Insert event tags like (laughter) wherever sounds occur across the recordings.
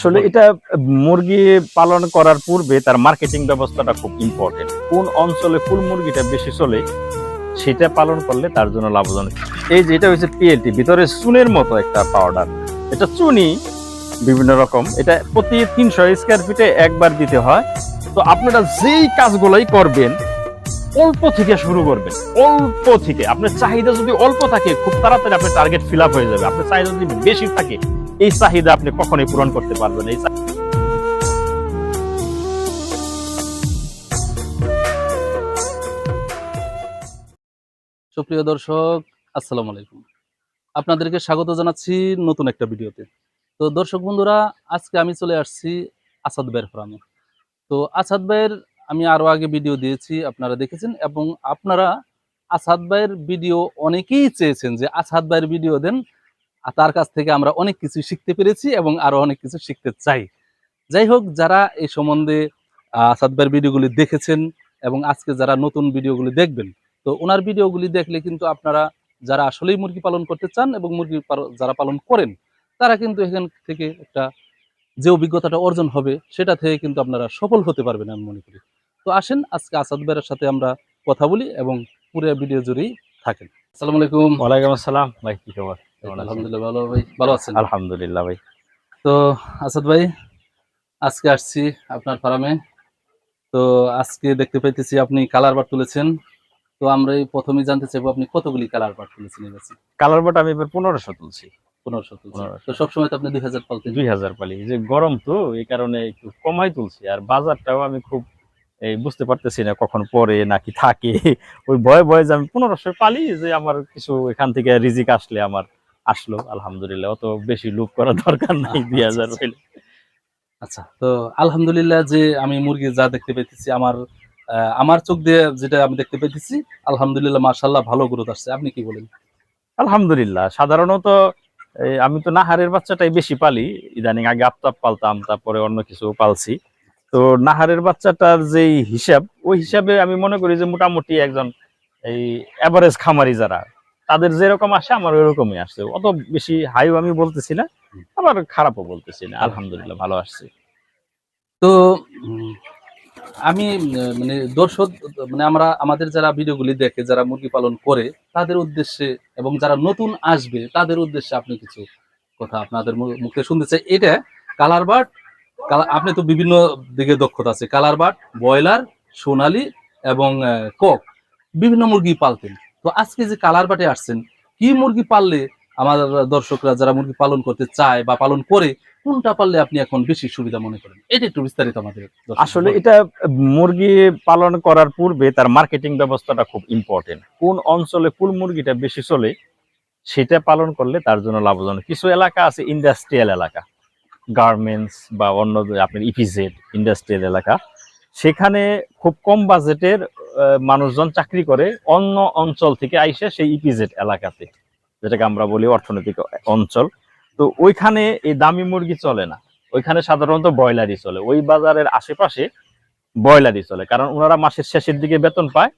আসলে এটা মুরগি পালন করার পূর্বে তার মার্কেটিং ব্যবস্থাটা খুব ইম্পর্টেন্ট কোন অঞ্চলে কোন মুরগিটা বেশি চলে সেটা পালন করলে তার জন্য লাভজনক। এই যে এটা হচ্ছে পিএলটি ভিতরে চুনের মতো একটা পাউডার এটা চুনি বিভিন্ন রকম। এটা প্রতি তিনশো স্কোয়ার ফিটে একবার দিতে হয়। তো আপনারা যেই কাজগুলোই করবেন অল্প থেকে শুরু করবেন। অল্প থেকে। আপনার চাহিদা যদি অল্প থাকে খুব তাড়াতাড়ি আপনার টার্গেট ফিল আপ হয়ে যাবে। আপনার চাহিদা যদি বেশি থাকে এই চাহিদা আপনি কখনোই পূরণ করতে পারবেন এই সুপ্রিয় দর্শক, আসসালামু আলাইকুম। আপনাদেরকে স্বাগত জানাচ্ছি নতুন একটা ভিডিওতে। তো দর্শক বন্ধুরা, আজকে আমি চলে আসছি আসাদ ভাইয়ের ফার্মে। তো আসাদ ভাইয়ের আমি আরও আগে ভিডিও দিয়েছি, আপনারা দেখেছেন, এবং আপনারা আসাদ ভাইয়ের ভিডিও অনেকেই চেয়েছেন যে আসাদ ভাইয়ের ভিডিও দেন। আর তার কাছ থেকে আমরা অনেক কিছু শিখতে পেরেছি এবং আরও অনেক কিছু শিখতে চাই। যাই হোক, যারা এই সম্বন্ধে ভাইয়ের ভিডিওগুলি দেখেছেন এবং আজকে যারা নতুন ভিডিওগুলি দেখবেন, তো ওনার ভিডিওগুলি দেখলে কিন্তু আপনারা যারা আসলেই মুরগি পালন করতে চান এবং মুরগি যারা পালন করেন, তারা কিন্তু এখান থেকে একটা যে অভিজ্ঞতাটা অর্জন হবে, সেটা থেকে কিন্তু আপনারা সফল হতে পারবেন আমি মনে করি। তো আসেন, আজকে আসাদ ভাইয়ের সাথে আমরা কথা বলি এবং পুরো ভিডিও জুড়েই থাকেন। আসসালামু আলাইকুম। ওয়ালাইকুম আসসালাম। ভাই, কি খবর? আলহামদুলিল্লাহ ভালো ভাই ভালো আছেন আলহামদুলিল্লাহ ভাই। তো আসাদ ভাই আজকে আসছি আপনার ফার্মে। তো আজকে দেখতে পাইতেছি আপনি কালার বার তুলেছেন। তো আমরা এই প্রথমেই জানতে চাইব আপনি কতগুলি কালার বার তুলেছেন কালার বাট আমি এবার পনেরোশো তুলছি। পনেরোশো তুলছেন। 1500 তো সবসময় তো আপনি দুই হাজার দুই হাজার পালি। যে গরম তো এই কারণে একটু কমাই তুলছি। আর বাজারটাও আমি খুব এই বুঝতে পারতেছি না কখন পরে নাকি থাকে। ওই ভয়ে ভয়ে যে আমি পনেরোশো পালি যে আমার কিছু এখান থেকে রিজিক আসলে আমার আসলো আলহামদুলিল্লাহ। অত বেশি লুপ করার দরকার নাই দুই হাজার আচ্ছা, আচ্ছা তো আলহামদুলিল্লাহ যে আমি মুরগি যা দেখতে পেতেছি আমার আমার চোখ দিয়ে যেটা আমি দেখতে পেতেছি আলহামদুলিল্লাহ মাশাল্লাহ ভালো গ্রোথ আসছে। আপনি কি বলেন? আলহামদুলিল্লাহ সাধারণত আমি তো নাহারের বাচ্চাটাই বেশি পালি। ইদানিং আগে আফতাব পালতাম তারপরে অন্য কিছু পালছি। তো নাহারের বাচ্চাটার যেই হিসাব ওই হিসাবে আমি মনে করি যে মোটামুটি একজন এই এভারেজ খামারি যারা তাদের যেরকম আসে, আমার ওরকমই আসছে অত বেশি হাইও আমি বলতেছি না, আবার খারাপও বলতেছি না। আলহামদুলিল্লাহ, ভালো আসছে। তো আমি মানে দর্শক মানে আমরা, আমাদের যারা ভিডিওগুলি দেখে, যারা মুরগি পালন করে, তাদের উদ্দেশ্যে এবং যারা নতুন আসবে, তাদের উদ্দেশ্যে আপনি কিছু কথা আপনাদের মুখে শুনতে চাই। এটা কালার বাট আপনি তো বিভিন্ন দিকে দক্ষতা আছে। কালার বাট ব্রয়লার, সোনালি এবং কক, বিভিন্ন মুরগি পালতেন। তো আজকে যে কালার বাটে আসছেন, কি মুরগি পাললে আমার দর্শকরা যারা মুরগি পালন করতে চায় বা পালন করে, কোনটা পারলে আপনি এখন বেশি সুবিধা মনে করেন? এটা একটু বিস্তারিত আমাদের আসলে এটা মুরগি পালন করার পূর্বে তার মার্কেটিং ব্যবস্থাটা খুব ইম্পর্টেন্ট কোন অঞ্চলে কোন মুরগিটা বেশি চলে, সেটা পালন করলে তার জন্য লাভজনক। কিছু এলাকা আছে ইন্ডাস্ট্রিয়াল এলাকা। গার্মেন্টস বা অন্য আপনার ইপিজেড ইন্ডাস্ট্রিয়াল এলাকা। সেখানে খুব কম বাজেটের মানুষজন চাকরি করে অন্য অঞ্চল থেকে আইসে সেই ইপিজেড এলাকাতে, যেটাকে আমরা বলি অর্থনৈতিক অঞ্চল। তো ওইখানে এই দামি মুরগি চলে না। ওইখানে সাধারণত ব্রয়লারই চলে। ওই বাজারের আশেপাশে ব্রয়লারই চলে। কারণ ওনারা মাসের শেষের দিকে বেতন পায়,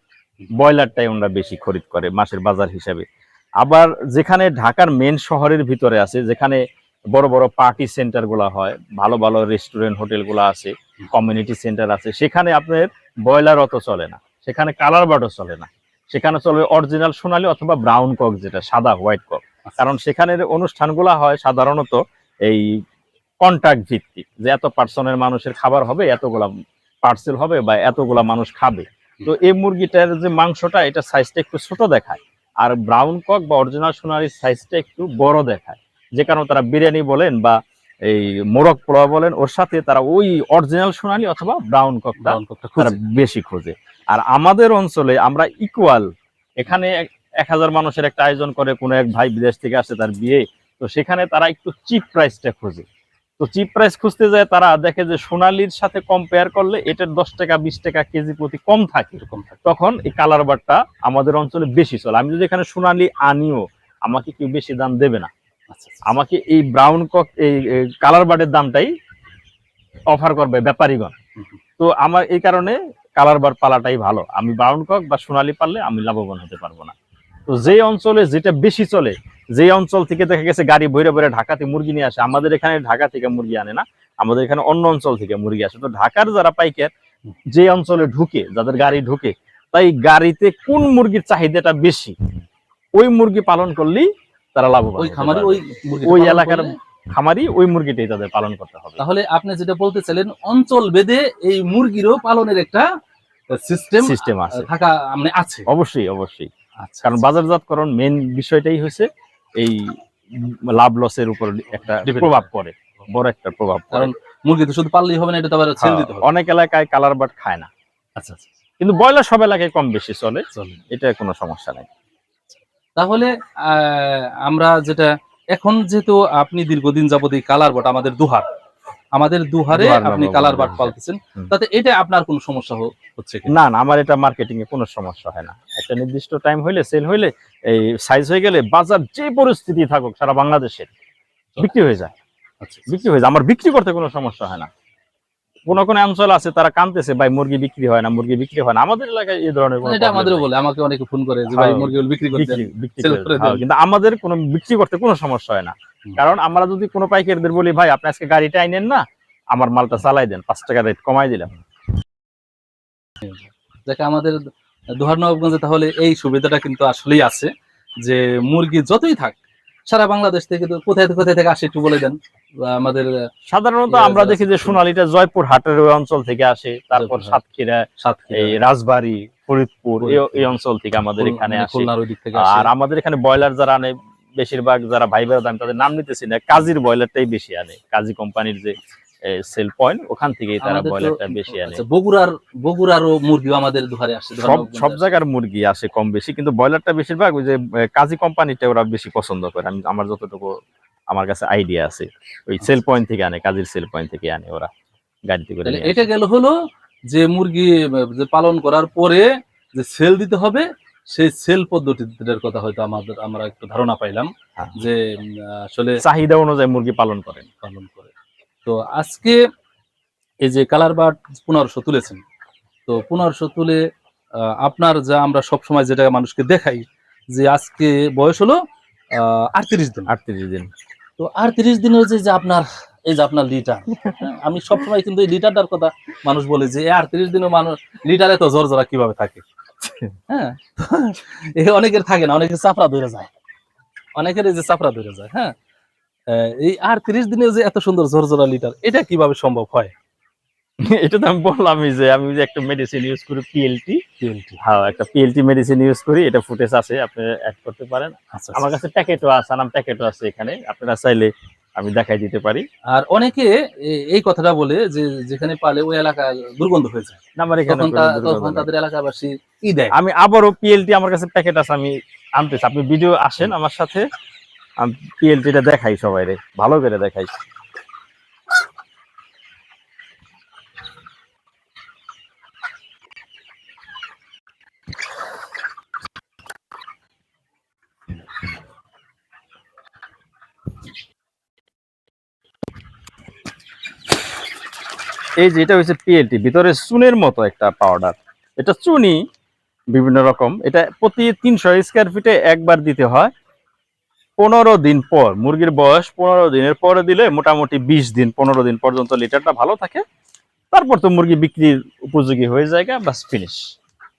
ব্রয়লারটাই ওনারা বেশি খরিদ করে মাসের বাজার হিসাবে। আবার যেখানে ঢাকার মেন শহরের ভিতরে আছে, যেখানে বড় বড় পার্টি সেন্টারগুলা হয়, ভালো ভালো রেস্টুরেন্ট হোটেলগুলা আছে কমিউনিটি সেন্টার আছে। সেখানে আপনার ব্রয়লার অত চলে না। সেখানে কালার বার্ডও চলে না। সেখানে চলে অরিজিনাল সোনালি অথবা ব্রাউন কক যেটা, সাদা হোয়াইট কক। কারণ সেখানের অনুষ্ঠানগুলা হয় সাধারণত এই কন্ট্রাক্ট ভিত্তিক। যে এত পার্সনের মানুষের খাবার হবে, এতগুলা পার্সেল হবে বা এতগুলা মানুষ খাবে। তো এই মুরগিটার যে মাংসটা, এটা সাইজটা একটু ছোট দেখায়। আর ব্রাউন কক বা অরিজিনাল সোনালির সাইজটা একটু বড় দেখায়। যে কারণে তারা বিরিয়ানি বলেন বা এই মোরগ পোলাও বলেন ওর সাথে তারা ওই অরিজিনাল সোনালি অথবা ব্রাউন ককটা তারা বেশি খোঁজে। আর আমাদের অঞ্চলে আমরা ইকুয়াল এখানে এক- হাজার মানুষের একটা আয়োজন করে কোনো এক ভাই বিদেশ থেকে আসে তার বিয়ে তো সেখানে তারা একটু চিপ প্রাইসটা খোঁজে। তো চিপ প্রাইস খুঁজতে যায় তারা দেখে যে সোনালির সাথে কম্পেয়ার করলে এটার দশ টাকা বিশ টাকা কেজি প্রতি কম থাকে। এরকম থাকে। তখন এই কালার বারটা আমাদের অঞ্চলে বেশি চলে। আমি যদি এখানে সোনালি আনিও আমাকে কেউ বেশি দাম দেবে না। আমাকে এই ব্রাউন কক, এই কালার বার্ডের দামটাই অফার করবে ব্যাপারীগণ। তো আমার এই কারণে কালার বার পালাটাই ভালো। আমি ব্রাউন কক বা সোনালি পারলে আমি লাভবান হতে পারব না। তো যে অঞ্চলে যেটা বেশি চলে যে অঞ্চল থেকে দেখা গেছে গাড়ি বইরে বইরে ঢাকাতে মুরগি নিয়ে আসে, আমাদের এখানে ঢাকা থেকে মুরগি আনে না, আমাদের এখানে অন্য অঞ্চল থেকে মুরগি আসে। তো ঢাকার যারা পাইকার যে অঞ্চলে ঢুকে, যাদের গাড়ি ঢুকে, তাই গাড়িতে কোন মুরগির চাহিদাটা বেশি, ওই মুরগি পালন করলেই তারা লাভবান ওই খামারি ওই ওই এলাকার খামারি ওই মুরগিটাই তাদের পালন করতে হবে। তাহলে আপনি যেটা বলতে চাইলেন অঞ্চল বেদে এই মুরগিরও পালনের একটা সিস্টেম সিস্টেম আছে। থাকা মানে আছে। অবশ্যই অবশ্যই। আচ্ছা। কারণ বাজারজাতকরণ মেন বিষয়টাই হচ্ছে এই লাভ লসের উপর একটা প্রভাব। পড়ে বড় একটা প্রভাব কারণ মুরগি তো শুধু পাললেই হবে না এটা তো আবার ছেড়ে দিতে হবে। হ্যাঁ, অনেক এলাকায় কালার বাট খায় না। আচ্ছা আচ্ছা। কিন্তু ব্রয়লার সব এলাকায় কম বেশি চলে। চলে। এটা কোনো সমস্যা নাই। তাহলে আহ, আমরা যেটা এখন যেহেতু আপনি দীর্ঘদিন যাবত এই কালার বাট আমাদের দুহার আমাদের দুহারে আপনি কালার বাট। পালতেছেন তাতে এটা আপনার কোনো সমস্যা হচ্ছে কি? না না আমার এটা মার্কেটিং এ কোনো সমস্যা হয় না। একটা নির্দিষ্ট টাইম হইলে সেল হইলে এই সাইজ হয়ে গেলে বাজার যে পরিস্থিতি থাকুক সারা বাংলাদেশের বিক্রি হয়ে যায়। আচ্ছা। বিক্রি হয়ে যায়। আমার বিক্রি করতে কোনো সমস্যা হয় না। কোন কোন অঞ্চল আছে তারা কানতেছে ভাই মুরগি বিক্রি হয় না মুরগি বিক্রি হয় না। আমাদের এলাকায় এই ধরনের মানে এটা আমাদেরও বলে আমাকে অনেকে ফোন করে যে ভাই হ্যাঁ, মুরগিগুলো বিক্রি করতে হ্যাঁ। কিন্তু আমাদের কোনো বিক্রি করতে কোনো সমস্যা হয় না। কারণ আমরা যদি কোনো পাইকারদের বলি ভাই আপনি আজকে গাড়িটা আইনেন না আমার মালটা চালাই দেন পাঁচ টাকা রেট কমাই দিলাম। যাকে আমাদের দুহার নবাবগঞ্জে তাহলে এই সুবিধাটা কিন্তু আসলেই আছে যে মুরগি যতই থাক সারা বাংলাদেশ থেকে কোথায় কোথায় থেকে আসে একটু বলে দেন। আমাদের সাধারণত ইয়ে আমরা দেখি যে। সোনালীটা জয়পুর হাটের ওই অঞ্চল থেকে আসে তারপর সাতক্ষীরা এই রাজবাড়ী ফরিদপুর এই- অঞ্চল থেকে আমাদের এখানে মানে আসে। আর আমাদের এখানে ব্রয়লার যারা আনে বেশিরভাগ যারা ভাই বেড়া আমি তাদের নাম নিতেছি না কাজীর ব্রয়লারটাই বেশি আনে। কাজী কোম্পানির যে সেল পয়েন্ট ওখান থেকেই তারা ব্রয়লারটা বেশি আনে। আচ্ছা, বগুড়ার বগুড়ারও মুরগিও আমাদের দুহারে আসে সব সব জায়গার মুরগি আসে কম বেশি কিন্তু ব্রয়লারটা বেশিরভাগ ওই যে কাজী কোম্পানিটা ওরা বেশি পছন্দ করে। আমি আমার যতটুকু আমার কাছে আইডিয়া আছে। ওই সেল পয়েন্ট থেকে আনে কাজের সেল পয়েন্ট থেকে আনে ওরা গাড়িতে করে এটা। গেল হলো যে মুরগি যে পালন করার পরে যে সেল দিতে হবে সেই সেল পদ্ধতিটার কথা হয়তো আমাদের আমরা একটু ধারণা পাইলাম হ্যাঁ। যে আসলে চাহিদা অনুযায়ী মুরগি পালন করেন। পালন করে। তো আজকে এই যে কালার বার্ড পনেরোশো তুলেছেন তো পনেরোশো তুলে আহ, আপনার যা আমরা সব সময় যেটা মানুষকে দেখাই যে আজকে বয়স হলো আটত্রিশ দিন। আটত্রিশ দিন। তো আর তিরিশ দিন হয়েছে যে আপনার, এই যে আপনার লিটার আমি সবসময় কিন্তু এই লিটারটার কথা মানুষ বলে যে আর তিরিশ দিনও মানুষ লিটারে তো জোর জোরা কীভাবে থাকে? হ্যাঁ (laughs) অনেকের থাকে না, অনেকের চাপড়া ধরে যায়। অনেকের এই যে চাপড়া ধরে যায় হ্যাঁ। এই আর তিরিশ দিনে যে এত সুন্দর জোর জোরা লিটার এটা কীভাবে সম্ভব হয়? (laughs) এটা তো আমি বললামই যে আমি যে একটা মেডিসিন ইউজ করি পিএলটি PLT হ্যাঁ একটা পিএলটি মেডিসিন ইউজ করি এটা ফুটেজ আছে আপনি অ্যাড করতে পারেন। আচ্ছা আমার আচ্ছা। কাছে প্যাকেটও আছে নাম প্যাকেটও আছে এখানে আপনারা চাইলে আমি দেখাই দিতে পারি। আর অনেকে এই কথাটা বলে যে যেখানে পালে ওই এলাকা দুর্গন্ধ হয়ে যায়। না, আমার এখানে তখন। তাদের এলাকাবাসী ই দেয়। আমি আবারও পিএলটি আমার কাছে প্যাকেট আছে আমি আনতেছি। আপনি ভিডিও আসেন আমার সাথে আমি পিএলটিটা দেখাই সবাই রে ভালো করে দেখাই। এই যে এটা হচ্ছে পিএলটি ভিতরে চুনের মতো একটা পাউডার এটা চুনি বিভিন্ন রকম। এটা প্রতি তিনশো স্কোয়ার ফিটে একবার দিতে হয়। পনেরো দিন পর মুরগির বয়স পনেরো দিনের পরে দিলে মোটামুটি বিশ দিন পনেরো দিন পর্যন্ত লিটারটা ভালো থাকে। তারপর তো মুরগি বিক্রির উপযোগী হয়ে যায় বাস ফিনিশ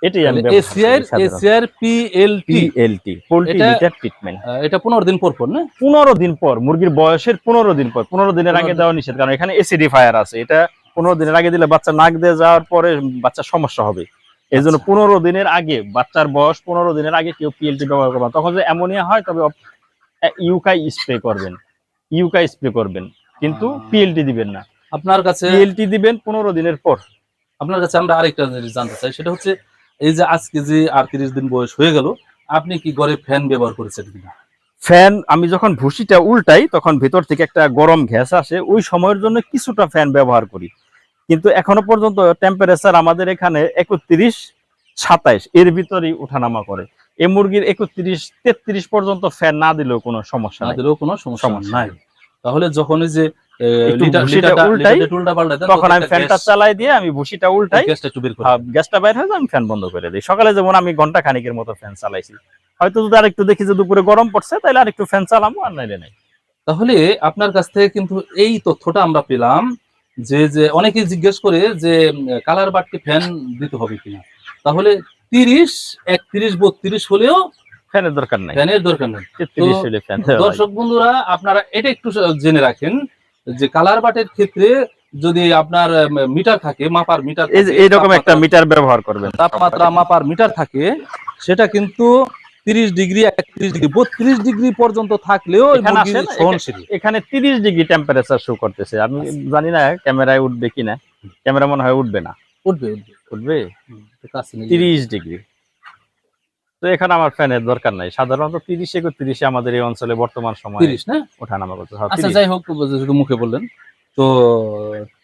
এটাই আমি ACR ACR PLT PLT poultry litter treatment এটা পনেরো দিন পর পর না? পনেরো দিন পর মুরগির বয়সের পনেরো দিন পর। পনেরো দিনের আগে পনেরো। দেওয়া নিষেধ কারণ এখানে এসিডিফায়ার আছে। এটা পনেরো দিনের আগে দিলে বাচ্চা নাক দিয়ে যাওয়ার পরে বাচ্চার সমস্যা হবে। এই জন্য আচ্ছা। পনেরো দিনের আগে বাচ্চার বয়স পনেরো দিনের আগে কেউ পিএলটি ব্যবহার করবেন তখন যে অ্যামোনিয়া হয় তবে ইউকাই স্প্রে করবেন। ইউকাই স্প্রে করবেন। কিন্তু। পিএলটি দিবেন না। আপনার কাছে পিএলটি দিবেন পনেরো দিনের পর। আপনার কাছে আমরা আরেকটা জিনিস জানতে চাই সেটা হচ্ছে এই যে আজকে যে আটত্রিশ দিন বয়স হয়ে গেল আপনি কি ঘরে ফ্যান ব্যবহার করেছেন কিনা? ফ্যান আমি যখন ভুসিটা উল্টাই তখন ভেতর থেকে একটা গরম গ্যাস আসে ওই সময়ের জন্য কিছুটা ফ্যান ব্যবহার করি। কিন্তু এখনও পর্যন্ত টেম্পারেচার আমাদের এখানে একত্রিশ সাতাইশ। এর ভিতরেই উঠানামা করে। এই মুরগির একত্রিশ তেত্রিশ পর্যন্ত ফ্যান না দিলেও কোনো সমস্যা না দিলেও কোনো সমস্যা নাই। তাহলে যখন যে তখন আমি ফ্যানটা চালাই দিয়ে আমি ভুসিটা উল্টাই গ্যাসটা বাইর হয়ে যায় আমি ফ্যান বন্ধ করে দিই। সকালে যেমন আমি ঘণ্টা খানিকের মতো ফ্যান চালাইছি। হয়তো যদি আরেকটু দেখি যে দুপুরে গরম পড়ছে তাহলে আরেকটু ফ্যান চালাবো আর নাইলে নাই। তাহলে আপনার কাছ থেকে কিন্তু এই তথ্যটা আমরা পেলাম যে যে অনেকে জিজ্ঞেস করে যে কালার বাটকে ফ্যান দিতে হবে কিনা। তাহলে তিরিশ একত্রিশ বত্রিশ হলেও ফ্যানের দরকার নাই। ফ্যানের দরকার নেই। দর্শক বন্ধুরা আপনারা এটা একটু জেনে রাখেন যে কালার বাটের ক্ষেত্রে যদি আপনার মিটার থাকে মাপার মিটার এইরকম একটা মিটার ব্যবহার করবেন। তাপমাত্রা মাপার মিটার থাকে সেটা কিন্তু তিরিশ ডিগ্রি একত্রিশ ডিগ্রি বত্রিশ ডিগ্রি পর্যন্ত থাকলেও এখানে তিরিশ ডিগ্রি টেম্পারেচার শো করতেছে। আমি জানি না ক্যামেরায় উঠবে কিনা ক্যামেরা মনে হয় উঠবে না। উঠবে উঠবে। তিরিশ ডিগ্রি। তো এখানে আমার ফ্যানের দরকার নাই। সাধারণত তিরিশ একত্রিশে আমাদের এই অঞ্চলে বর্তমান সময় তিরিশ না? ওঠানামা করতে হয়। আচ্ছা যাই হোক যেহেতু মুখে বললেন। তো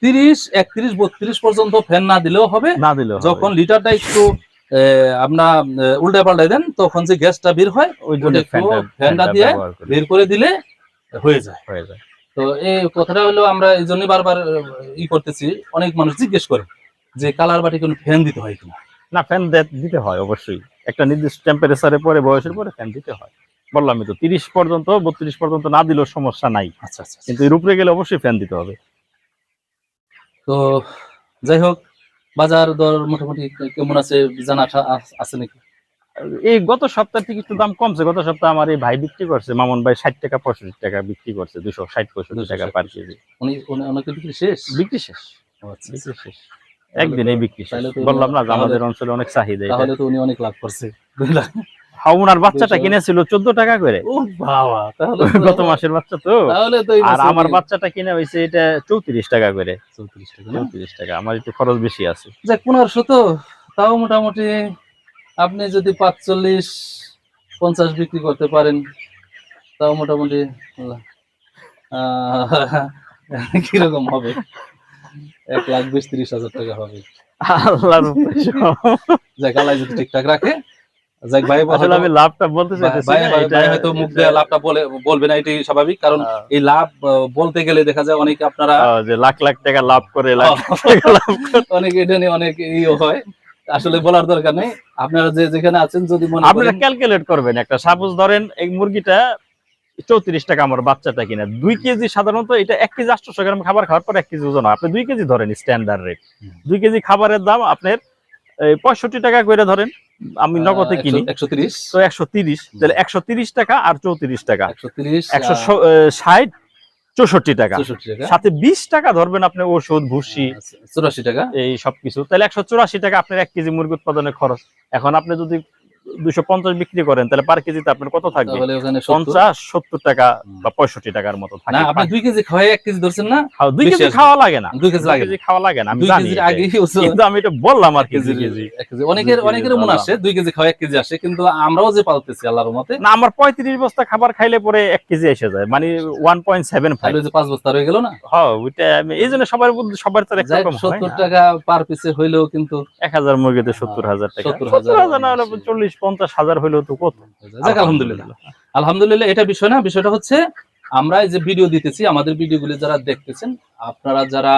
তিরিশ একত্রিশ বত্রিশ পর্যন্ত ফ্যান না দিলেও হবে। না দিলেও যখন লিটারটা একটু আপনার উল্টা পাল্টাই দেন তখন যে গ্যাসটা বের হয় ওই জন্য ফ্যানটা দিয়ে বের করে দিলে হয়ে যায়। হয়ে যায়। তো এই কথাটা হলো আমরা এই জন্যই বারবার ই করতেছি অনেক মানুষ জিজ্ঞেস করে যে কালার বাটি কোনো ফ্যান দিতে হয় কিনা। না ফ্যান দিতে হয় অবশ্যই। একটা নির্দিষ্ট টেম্পারেচারে পরে বয়সের পরে ফ্যান দিতে হয়। বললামই তো তিরিশ পর্যন্ত বত্রিশ পর্যন্ত না দিলেও সমস্যা নাই। আচ্ছা আচ্ছা কিন্তু এর উপরে গেলে অবশ্যই ফ্যান দিতে হবে। তো যাই হোক বাজার দর মোটামুটি কেমন আছে জানা আছে নাকি? এই গত সপ্তাহ থেকে একটু দাম কমছে। গত সপ্তাহে আমার এই ভাই বিক্রি করছে মামুন ভাই ষাট টাকা পঁয়ষট্টি টাকা বিক্রি করছে দুশো ষাট পঁয়ষট্টি 260 টাকা পার কেজি। উনি উনি- অনেকের বিক্রি শেষ? বিক্রি শেষ। আচ্ছা, বিক্রি শেষ। একদিনেই বিক্রি বললাম না আমাদের অঞ্চলে অনেক চাহিদা তাহলে তো উনি অনেক লাভ করছে। (laughs) ওনার বাচ্চাটা কিনেছিল চোদ্দ টাকা করে। ও বাবা গত মাসের বাচ্চা তো। আর আমার বাচ্চাটা কিনে হয়েছে এটা চৌত্রিশ টাকা করে। 34 টাকা চৌত্রিশ টাকা আমার একটু খরচ বেশি আছে। যাক পনেরোশো তো। তাও মোটামুটি আপনি যদি পাঁচচল্লিশ পঞ্চাশ বিক্রি করতে পারেন তাও মোটামুটি (laughs) কীরকম হবে? এক লাখ বিশ ত্রিশ হাজার টাকা হবে। সব। যাক আল্লাহ যদি ঠিকঠাক রাখে। যাক ভাই আসলে আমি লাভটা বলতে চাইতেছি ভাই- না, ভাই- এটা- ভাই হয়তো মুখ দিয়ে লাভটা বলে বলবে এটাই স্বাভাবিক। কারণ এই লাভ বলতে গেলে দেখা যায় অনেকে আপনারা যে লাখ লাখ টাকা লাভ করে লাখ লাখ (laughs) লাভ অনেক এটা নিয়ে অনেক ইয়ে হয়। আসলে বলার দরকার নেই। আপনারা যে যেখানে আছেন যদি মনে আপনারা ক্যালকুলেট করবেন একটা। সাপোজ ধরেন এই মুরগিটা চৌত্রিশ টাকা আমার বাচ্চাটা কিনা। দুই কেজি সাধারণত এটা এক কেজি আটশো গ্রাম খাবার খাওয়ার পর এক কেজি ওজন আপনি দুই কেজি ধরেন স্ট্যান্ডার্ড রেট দুই কেজি খাবারের দাম আপনার পঁয়ষট্টি টাকা করে ধরেন। আমি নগদে কিনি। একশো তিরিশ। তো একশো তিরিশ। তাহলে একশো তিরিশ টাকা আর চৌত্রিশ টাকা। একশো ষাট চৌষট্টি টাকা। সাথে বিশ টাকা ধরবেন আপনি ওষুধ ভুসি। আচ্ছা, চুরাশি টাকা। এই সবকিছু। তাহলে একশো চুরাশি টাকা আপনার এক কেজি মুরগি উৎপাদনের খরচ। এখন আপনি যদি পঞ্চাশ বিক্রি করেন তাহলে পার কেজিতে আপনার কত থাকবে। পঞ্চাশ সত্তর টাকা বা পঁয়ষট্টি টাকার মতো না থাকে আপনি দুই কেজি খাওয়াই এক কেজি ধরছেন না? দুই কেজি খাওয়া লাগে না। দুই কেজি কেজি খাওয়া লাগে না আমি জানি কেজির এটাই। আগে কিন্তু আমি এটা বললাম আর কেজি কেজি। অনেকের অনেকের মন আসে দুই কেজি খাওয়া এক কেজি আসে কিন্তু আমরাও যে পালতেছি আল্লাহর মতে না আমার পঁয়ত্রিশ বস্তা খাবার খাইলে পরে এক কেজি এসে যায়। মানে ওয়ান পয়েন্ট সেভেন ফাইভ পাঁচ বস্তা রয়ে গেল না? হ্যাঁ ওইটা এই জন্য সবার সবার তো একরকম সত্তর টাকা পার পিসে হইলেও কিন্তু এক হাজার মুরগিতে সত্তর হাজার টাকা। সত্তর হাজার না হলে চল্লিশ পঞ্চাশ হাজার হইলেও তো কত? আলহামদুলিল্লাহ। আলহামদুলিল্লাহ এটা বিষয় না বিষয়টা হচ্ছে আমরা এই যে ভিডিও দিতেছি আমাদের ভিডিওগুলি যারা দেখতেছেন আপনারা যারা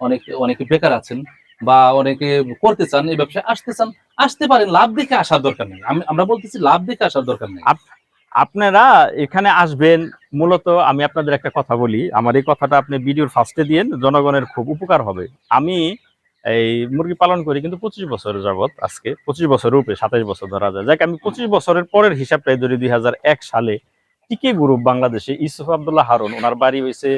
অনেকে অনেকে বেকার আছেন বা অনেকে করতে চান এই ব্যবসায় আসতে চান আসতে পারেন লাভ দেখে আসার দরকার নেই। আমি আমরা বলতেছি লাভ দেখে আসার দরকার নেই। আপনারা এখানে আসবেন মূলত আমি আপনাদের একটা কথা বলি। আমার এই কথাটা আপনি ভিডিওর ফার্স্টে দিয়ে জনগণের খুব উপকার হবে। আমি এই মুরগি পালন করি কিন্তু পঁচিশ বছর যাবত আজকে, পঁচিশ বছরের উপরে সাতাইশ বছর ধরা যায়। যাক, আমি পঁচিশ বছরের পরের হিসাবটাই ধরি দুই সালে টিকে গ্রুপ বাংলাদেশে ইউসুফ আবদুল্লাহ হারুন, ওনার বাড়ি হয়েছে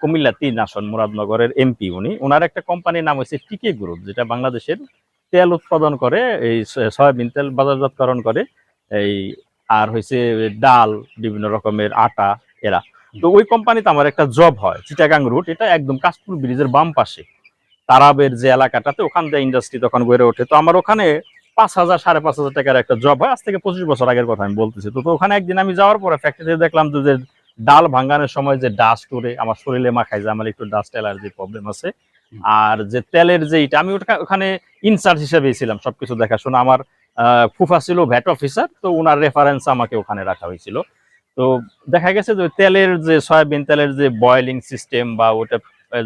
কুমিল্লা তিন আসন, মুরাদনগরের এমপি উনি। ওনার একটা কোম্পানির নাম হয়েছে টিকে গ্রুপ, যেটা বাংলাদেশের তেল উৎপাদন করে, এই সয়াবিন তেল বাজারজাতকরণ করে, এই, আর হয়েছে ডাল, বিভিন্ন রকমের আটা, এরা। তো ওই কোম্পানিতে আমার একটা জব হয়, চিটাগাং রুট, এটা একদম কাশপুর ব্রিজের বাম পাশে। তারাবের যে এলাকাটাতে ওখান থেকে ইন্ডাস্ট্রি তখন গড়ে ওঠে। তো আমার ওখানে পাঁচ হাজার সাড়ে পাঁচ হাজার টাকার একটা জব হয়। আজ থেকে পঁচিশ বছর আগের কথা আমি বলতেছি। তো ওখানে একদিন আমি যাওয়ার পরে ফ্যাক্টরিতে দেখলাম যে ডাল ভাঙানোর সময় যে ডাস্ট উড়ে আমার শরীরে মাখায় যে আমার একটু ডাস্ট অ্যালার্জি প্রবলেম আছে। আর যে তেলের যে এটা আমি ওটা ওখানে ইনচার্জ হিসেবে ছিলাম সবকিছু দেখাশোনা। আমার আহ, ফুফা ছিল ভ্যাট অফিসার তো ওনার রেফারেন্স আমাকে ওখানে রাখা হয়েছিল। তো দেখা গেছে যে তেলের যে সয়াবিন তেলের যে বয়েলিং সিস্টেম বা ওটা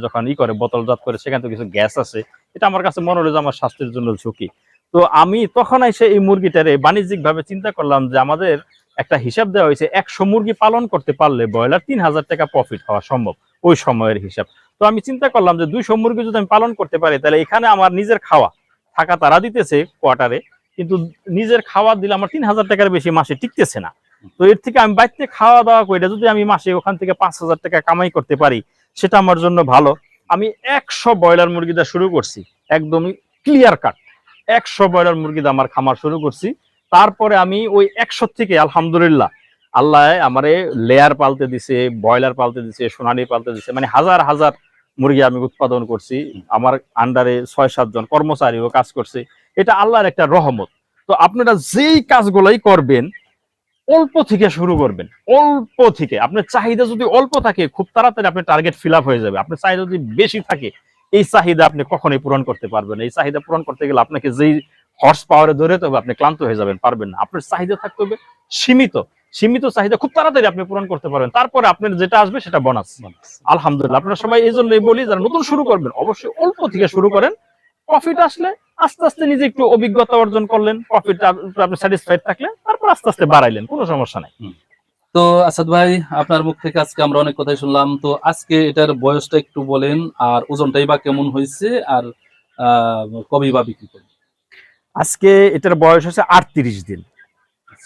যখন ই করে বোতলজাত করে, সেখানে তো কিছু গ্যাস আছে, এটা আমার কাছে মনে হলো যে আমার স্বাস্থ্যের জন্য ঝুঁকি। তো আমি তখন এসে এই মুরগিটারে বাণিজ্যিক ভাবে চিন্তা করলাম যে আমাদের একটা হিসাব দেওয়া হয়েছে, একশো মুরগি পালন করতে পারলে ব্রয়লার তিন হাজার টাকা প্রফিট হওয়া সম্ভব, ওই সময়ের হিসাব। তো আমি চিন্তা করলাম যে দুইশো মুরগি যদি আমি পালন করতে পারি, তাহলে এখানে আমার নিজের খাওয়া, থাকা তারা দিতেছে কোয়ার্টারে কিন্তু নিজের খাওয়া দিলে আমার তিন হাজার টাকার বেশি মাসে টিকতেছে না। তো এর থেকে আমি বাড়িতে খাওয়া দাওয়া করে যদি আমি মাসে ওখান থেকে পাঁচ হাজার টাকা কামাই করতে পারি সেটা আমার জন্য ভালো। আমি একশো ব্রয়লার মুরগিটা শুরু করছি, একদমই ক্লিয়ার কাট একশো ব্রয়লার মুরগিটা আমার খামার শুরু করছি। তারপরে আমি ওই একশো থেকে, আলহামদুলিল্লাহ, আল্লাহ আমারে লেয়ার পালতে দিছে, ব্রয়লার পালতে দিছে, সোনালি পালতে দিছে মানে হাজার হাজার মুরগি আমি উৎপাদন করছি। আমার আন্ডারে ছয় সাতজন কর্মচারীও কাজ করছে। এটা আল্লাহর একটা রহমত। তো আপনারা যেই কাজগুলাই করবেন অল্প থেকে শুরু করবেন। অল্প থেকে। আপনার চাহিদা যদি অল্প থাকে খুব তাড়াতাড়ি আপনার টার্গেট ফিল হয়ে যাবে। আপনার চাহিদা যদি বেশি থাকে এই চাহিদা আপনি কখনোই পূরণ করতে পারবেন এই চাহিদা পূরণ করতে গেলে আপনাকে যেই হর্স পাওয়ারে ধরে হবে আপনি ক্লান্ত হয়ে যাবেন পারবেন না। আপনার চাহিদা থাকতে হবে সীমিত। সীমিত চাহিদা খুব তাড়াতাড়ি আপনি পূরণ করতে পারবেন। তারপরে আপনার যেটা আসবে সেটা বোনাস আলহামদুলিল্লাহ। আপনারা সবাই এই জন্যই বলি যারা নতুন শুরু করবেন অবশ্যই অল্প থেকে শুরু করেন। প্রফিট আসলে আস্তে আস্তে নিজে একটু অভিজ্ঞতা অর্জন করলেন প্রফিট আপনি স্যাটিসফাইড থাকলে তারপর আস্তে আস্তে বাড়াইলেন কোনো সমস্যা নাই। তো আসাদ ভাই আপনার মুখ থেকে আজকে আমরা অনেক কথাই শুনলাম। তো আজকে এটার বয়সটা একটু বলেন আর ওজনটাই বা কেমন হয়েছে আর আহ, কবেই বা বিক্রি করবেন? আজকে এটার বয়স হচ্ছে আটত্রিশ দিন।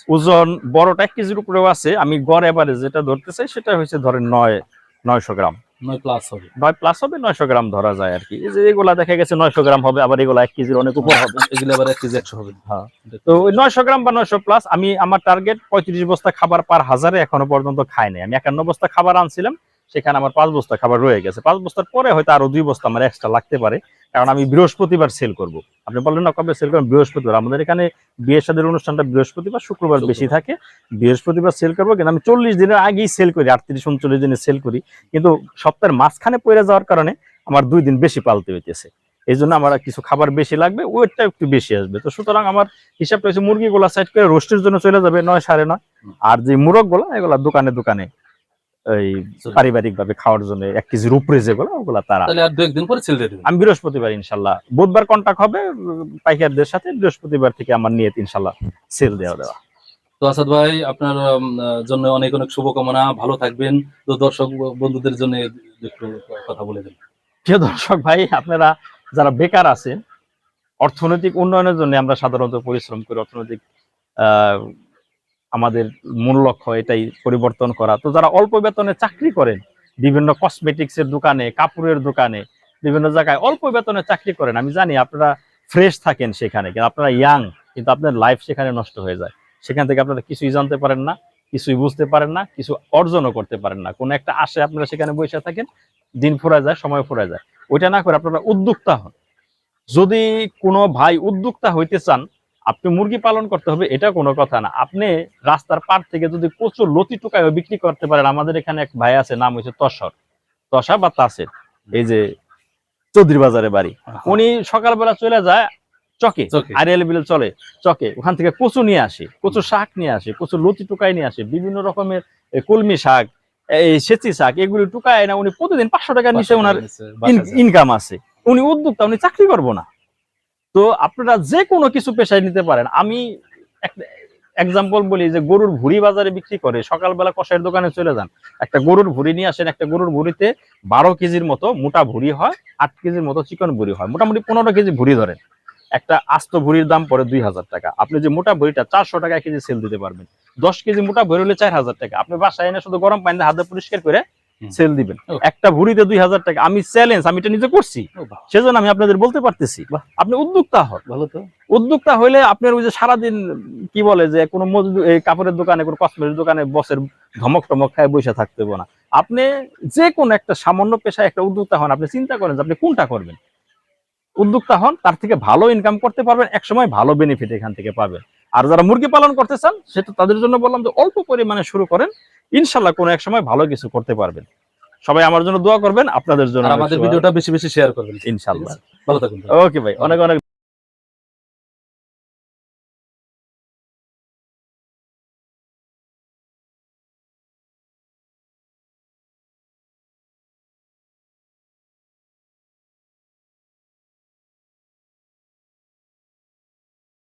ওজন বড়টা এক কেজির উপরেও আছে। আমি গড় এবারে যেটা ধরতে চাই সেটা হচ্ছে ধরেন নয় নয়শো গ্রাম। নয় প্লাস হবে। নয় প্লাস হবে নয়শো গ্রাম ধরা যায় আর কি। এই যে এগুলা দেখা গেছে নয়শো গ্রাম হবে আবার এগুলা কেজির অনেক উপর হবে। এগুলো আবার এক কেজি হবে। হ্যাঁ। তো ওই গ্রাম বা নয়শো প্লাস আমি আমার টার্গেট পঁয়ত্রিশ বস্তা খাবার পার হাজারে এখনও পর্যন্ত খাই নাই। আমি একান্ন বস্তা খাবার আনছিলাম সেখানে আমার পাঁচ বস্তা খাবার রয়ে গেছে। পাঁচ বস্তার পরে হয়তো আরও দুই বস্তা আমার এক্সট্রা লাগতে পারে কারণ আমি বৃহস্পতিবার সেল করব। আপনি বললেন না কবে সেল করবেন? বৃহস্পতিবার। আমাদের এখানে বিয়ে সাদের অনুষ্ঠানটা বৃহস্পতিবার শুক্রবার বেশি থাকে। বৃহস্পতিবার সেল করব কিন্তু আমি চল্লিশ দিনের আগেই সেল করি আটত্রিশ উনচল্লিশ দিনে সেল করি। কিন্তু সপ্তাহের মাঝখানে পড়ে যাওয়ার কারণে আমার দুই দিন বেশি পালতে হইতেছে। এই জন্য আমার কিছু খাবার বেশি লাগবে ওয়েটটা একটু বেশি আসবে। তো সুতরাং আমার হিসাবটা হচ্ছে মুরগিগুলা সাইড করে রোস্টের জন্য চলে যাবে নয় সাড়ে নয়। আর যে মুরগগুলা এগুলা দোকানে দোকানে এই পারিবারিক ভাবে খাওয়ার জন্য এক কেজির উপরে যেগুলো ওগুলা তারা আমি বৃহস্পতিবার ইনশাল্লাহ। বুধবার কন্টাক্ট হবে পাইকারদের সাথে বৃহস্পতিবার থেকে আমার নিয়ে ইনশাল্লাহ সেল দেওয়া দেওয়া। তো আসাদ ভাই আপনার জন্য অনেক অনেক শুভকামনা ভালো থাকবেন। তো দর্শক বন্ধুদের জন্য একটু কথা বলে দেন। প্রিয় দর্শক ভাই আপনারা যারা বেকার আছেন অর্থনৈতিক উন্নয়নের জন্য আমরা সাধারণত পরিশ্রম করি। অর্থনৈতিক আহ, আমাদের মূল লক্ষ্য এটাই পরিবর্তন করা। তো যারা অল্প বেতনে চাকরি করেন, বিভিন্ন কসমেটিক্স এর দোকানে, কাপড়ের দোকানে, বিভিন্ন জায়গায় অল্প বেতনে চাকরি করেন, আমি জানি আপনারা ফ্রেশ থাকেন সেখানে, কিন্তু আপনারা ইয়াং কিন্তু আপনার লাইফ সেখানে নষ্ট হয়ে যায়। সেখান থেকে আপনারা কিছুই জানতে পারেন না, কিছুই বুঝতে পারেন না, কিছু অর্জনও করতে পারেন না। কোনো একটা আসে আপনারা সেখানে বসে থাকেন, দিন ফুরা যায়, সময় ফুরা যায়। ওইটা না করে আপনারা উদ্যোক্তা হন। যদি কোনো ভাই উদ্যোক্তা হইতে চান আপনি মুরগি পালন করতে হবে এটা কোনো কথা না। আপনি রাস্তার পার থেকে যদি প্রচুর লতি টুকায় বিক্রি করতে পারেন আমাদের এখানে এক ভাই আছে নাম হচ্ছে তসর। তসা বা তাসের এই যে চৌধুরী বাজারে বাড়ি। উনি সকালবেলা চলে যায় চকে। আরিয়াল বিলে চলে চকে ওখান থেকে কচু নিয়ে আসে কচু শাক নিয়ে আসে কচু লতি টুকাই নিয়ে আসে বিভিন্ন রকমের কলমি শাক এই সেচি শাক এগুলি টুকায় না উনি প্রতিদিন পাঁচশো টাকার নিচে ওনার ইনকাম আছে। উনি উদ্যোক্তা উনি চাকরি করব না। তো আপনারা যে কোনো কিছু পেশায় নিতে পারেন। আমি এক্সাম্পল বলি যে গরুর ভুড়ি বাজারে বিক্রি করে সকালবেলা কষাইয়ের দোকানে চলে যান। একটা গরুর ভুড়ি নিয়ে আসেন, একটা গরুর ভুড়িতে বারো কেজির মতো মোটা ভুড়ি হয়, আট কেজির মতো চিকন ভুড়ি হয়। মোটামুটি পনেরো কেজি ভুড়ি ধরেন। একটা আস্ত ভুড়ির দাম পড়ে দুই হাজার টাকা। আপনি যে মোটা ভুড়িটা চারশো টাকা কেজি সেল দিতে পারবেন। দশ কেজি মোটা ভুড়ি হলে চার হাজার টাকা। আপনি বাসায় এনে শুধু গরম পানি দিয়ে হাত পরিষ্কার করে। সেল দিবেন। একটা ভুড়িতে দুই হাজার টাকা। আমি চ্যালেঞ্জ আমি এটা নিজে করছি। সেজন্য আমি আপনাদের বলতে পারতেছি। আপনি উদ্যোক্তা হন। ভালো তো। উদ্যোক্তা হইলে আপনার ওই যে সারাদিন কি বলে যে কোনো কাপড়ের দোকানে কোনো কসমেটিক দোকানে বসের ধমক টমক খায় বসে থাকতে না। আপনি যে কোনো একটা সামান্য পেশায় একটা উদ্যোক্তা হন আপনি চিন্তা করেন যে আপনি কোনটা করবেন। উদ্যোক্তা হন তার থেকে ভালো ইনকাম করতে পারবেন এক সময় ভালো বেনিফিট এখান থেকে পাবেন। আর যারা মুরগি পালন করতে চান সেটা তাদের জন্য বললাম যে অল্প পরিমাণে শুরু করেন। ইনশাল্লাহ কোনো এক সময় ভালো কিছু করতে পারবেন। সবাই আমার জন্য দোয়া করবেন আপনাদের জন্য আমাদের ভিডিওটা বেশি বেশি শেয়ার করবেন। ইনশাল্লাহ। ভালো থাকুন। ওকে ভাই। অনেক অনেক